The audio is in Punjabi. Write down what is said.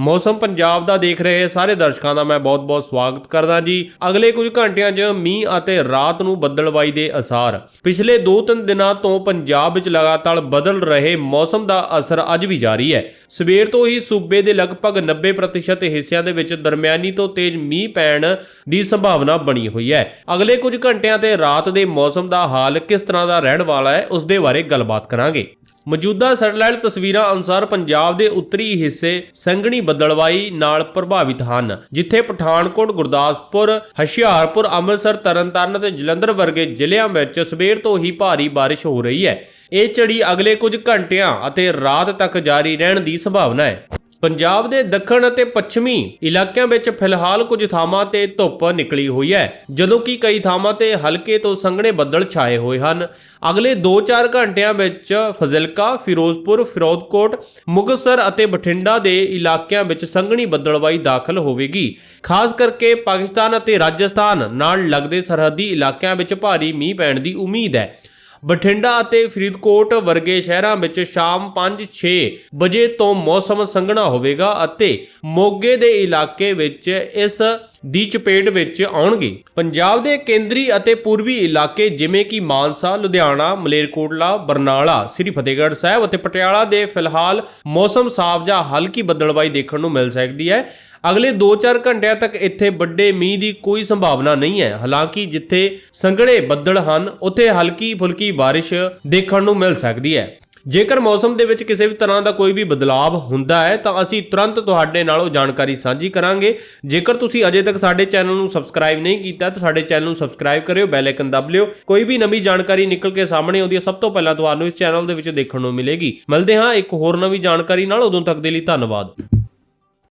ਮੌਸਮ ਪੰਜਾਬ ਦਾ ਦੇਖ ਰਹੇ ਸਾਰੇ ਦਰਸ਼ਕਾਂ ਦਾ ਮੈਂ ਬਹੁਤ-ਬਹੁਤ ਸਵਾਗਤ ਕਰਦਾ ਜੀ। ਅਗਲੇ ਕੁਝ ਘੰਟਿਆਂ 'ਚ ਮੀਂਹ ਅਤੇ ਰਾਤ ਨੂੰ ਬੱਦਲਵਾਈ ਦੇ ਅਸਾਰ। ਪਿਛਲੇ 2-3 ਦਿਨਾਂ ਤੋਂ ਪੰਜਾਬ ਵਿੱਚ ਲਗਾਤਾਰ ਬਦਲ ਰਹੇ ਮੌਸਮ ਦਾ ਅਸਰ ਅੱਜ ਵੀ ਜਾਰੀ ਹੈ। ਸਵੇਰ ਤੋਂ ਹੀ ਸੂਬੇ ਦੇ ਲਗਭਗ 90% ਹਿੱਸਿਆਂ ਦੇ ਵਿੱਚ ਦਰਮਿਆਨੀ ਤੋਂ ਤੇਜ਼ ਮੀਂਹ ਪੈਣ ਦੀ ਸੰਭਾਵਨਾ ਬਣੀ ਹੋਈ ਹੈ। ਅਗਲੇ ਕੁਝ ਘੰਟਿਆਂ ਤੇ ਰਾਤ ਦੇ ਮੌਸਮ ਦਾ ਹਾਲ ਕਿਸ ਤਰ੍ਹਾਂ ਦਾ ਰਹਿਣ ਵਾਲਾ ਹੈ, ਉਸ ਦੇ ਬਾਰੇ ਗੱਲਬਾਤ ਕਰਾਂਗੇ। ਮੌਜੂਦਾ ਸੈਟੇਲਾਈਟ ਤਸਵੀਰਾਂ ਅਨੁਸਾਰ ਪੰਜਾਬ ਦੇ ਉੱਤਰੀ ਹਿੱਸੇ ਸੰਘਣੀ ਬੱਦਲਵਾਈ ਨਾਲ ਪ੍ਰਭਾਵਿਤ ਹਨ, ਜਿੱਥੇ ਪਠਾਨਕੋਟ, ਗੁਰਦਾਸਪੁਰ, ਹੁਸ਼ਿਆਰਪੁਰ, ਅੰਮ੍ਰਿਤਸਰ, ਤਰਨਤਾਰਨ ਅਤੇ ਜਲੰਧਰ ਵਰਗੇ ਜ਼ਿਲ੍ਹਿਆਂ ਵਿੱਚ ਸਵੇਰ ਤੋਂ ਹੀ ਭਾਰੀ ਬਾਰਿਸ਼ ਹੋ ਰਹੀ ਹੈ। ਇਹ ਝੜੀ ਅਗਲੇ ਕੁਝ ਘੰਟਿਆਂ ਅਤੇ ਰਾਤ ਤੱਕ ਜਾਰੀ ਰਹਿਣ ਦੀ ਸੰਭਾਵਨਾ ਹੈ। ਪੰਜਾਬ ਦੇ ਦੱਖਣ ਅਤੇ ਪੱਛਮੀ ਇਲਾਕਿਆਂ ਵਿੱਚ ਫਿਲਹਾਲ ਕੁਝ ਥਾਵਾਂ ਤੇ ਧੁੱਪ ਨਿਕਲੀ ਹੋਈ ਹੈ, ਜਦੋਂ ਕਿ ਕਈ ਥਾਵਾਂ ਤੇ ਹਲਕੇ ਤੋਂ ਸੰਘਣੇ ਬੱਦਲ ਛਾਏ ਹੋਏ ਹਨ। ਅਗਲੇ 2-4 ਘੰਟਿਆਂ ਵਿੱਚ ਫਜ਼ਿਲਕਾ, ਫਿਰੋਜ਼ਪੁਰ, ਫਿਰੋਜ਼ਕੋਟ, ਮੁਕਤਸਰ ਅਤੇ ਬਠਿੰਡਾ ਦੇ ਇਲਾਕਿਆਂ ਵਿੱਚ ਸੰਘਣੀ ਬੱਦਲਵਾਈ ਦਾਖਲ ਹੋਵੇਗੀ। ਖਾਸ ਕਰਕੇ ਪਾਕਿਸਤਾਨ ਅਤੇ ਰਾਜਸਥਾਨ ਨਾਲ ਲੱਗਦੇ ਸਰਹੱਦੀ ਇਲਾਕਿਆਂ ਵਿੱਚ ਭਾਰੀ ਮੀਂਹ ਪੈਣ ਦੀ ਉਮੀਦ ਹੈ। ਬਠਿੰਡਾ ਅਤੇ ਫਰੀਦਕੋਟ ਵਰਗੇ ਸ਼ਹਿਰਾਂ ਵਿੱਚ ਸ਼ਾਮ 5-6 ਵਜੇ ਤੋਂ ਮੌਸਮ ਸੰਘਣਾ ਹੋਵੇਗਾ ਅਤੇ ਮੋਗੇ ਦੇ ਇਲਾਕੇ ਵਿੱਚ ਇਸ ਦੀ ਚਪੇਟ ਵਿੱਚ ਆਉਣਗੇ। ਪੰਜਾਬ ਦੇ ਕੇਂਦਰੀ ਅਤੇ ਪੂਰਬੀ ਇਲਾਕੇ ਜਿਵੇਂ ਕਿ ਮਾਨਸਾ, ਲੁਧਿਆਣਾ, ਮਲੇਰਕੋਟਲਾ, ਬਰਨਾਲਾ, ਸ੍ਰੀ ਫਤਿਹਗੜ੍ਹ ਸਾਹਿਬ ਅਤੇ ਪਟਿਆਲਾ ਦੇ ਫਿਲਹਾਲ ਮੌਸਮ ਸਾਫ਼ ਜਾਂ ਹਲਕੀ ਬੱਦਲਬਾਈ ਦੇਖਣ ਨੂੰ ਮਿਲ ਸਕਦੀ ਹੈ। ਅਗਲੇ 2-4 ਘੰਟਿਆਂ ਤੱਕ ਇੱਥੇ ਵੱਡੇ ਮੀਂਹ ਦੀ ਕੋਈ ਸੰਭਾਵਨਾ ਨਹੀਂ ਹੈ। ਹਾਲਾਂਕਿ ਜਿੱਥੇ ਸੰਘਣੇ ਬੱਦਲ ਹਨ, ਉੱਥੇ ਹਲਕੀ ਫੁਲਕੀ ਬਾਰਿਸ਼ ਦੇਖਣ ਨੂੰ ਮਿਲ ਸਕਦੀ ਹੈ। ਜੇਕਰ ਮੌਸਮ ਦੇ ਵਿੱਚ ਕਿਸੇ ਵੀ ਤਰ੍ਹਾਂ ਦਾ ਕੋਈ ਵੀ ਬਦਲਾਅ ਹੁੰਦਾ ਹੈ, ਤਾਂ ਅਸੀਂ ਤੁਰੰਤ ਤੁਹਾਡੇ ਨਾਲ ਉਹ ਜਾਣਕਾਰੀ ਸਾਂਝੀ ਕਰਾਂਗੇ। ਜੇਕਰ ਤੁਸੀਂ ਅਜੇ ਤੱਕ ਸਾਡੇ ਚੈਨਲ ਨੂੰ ਸਬਸਕ੍ਰਾਈਬ ਨਹੀਂ ਕੀਤਾ, ਤਾਂ ਸਾਡੇ ਚੈਨਲ ਨੂੰ ਸਬਸਕ੍ਰਾਈਬ ਕਰਿਓ, ਬੈਲ ਆਈਕਨ ਦਬ ਲਿਓ। ਕੋਈ ਵੀ ਨਵੀਂ ਜਾਣਕਾਰੀ ਨਿਕਲ ਕੇ ਸਾਹਮਣੇ ਆਉਂਦੀ ਹੈ, ਸਭ ਤੋਂ ਪਹਿਲਾਂ ਤੁਹਾਨੂੰ ਇਸ ਚੈਨਲ ਦੇ ਵਿੱਚ ਦੇਖਣ ਨੂੰ ਮਿਲੇਗੀ। ਮਿਲਦੇ ਹਾਂ ਇੱਕ ਹੋਰ ਨਵੀਂ ਜਾਣਕਾਰੀ ਨਾਲ। ਉਦੋਂ ਤੱਕ ਦੇ ਲਈ ਧੰਨਵਾਦ।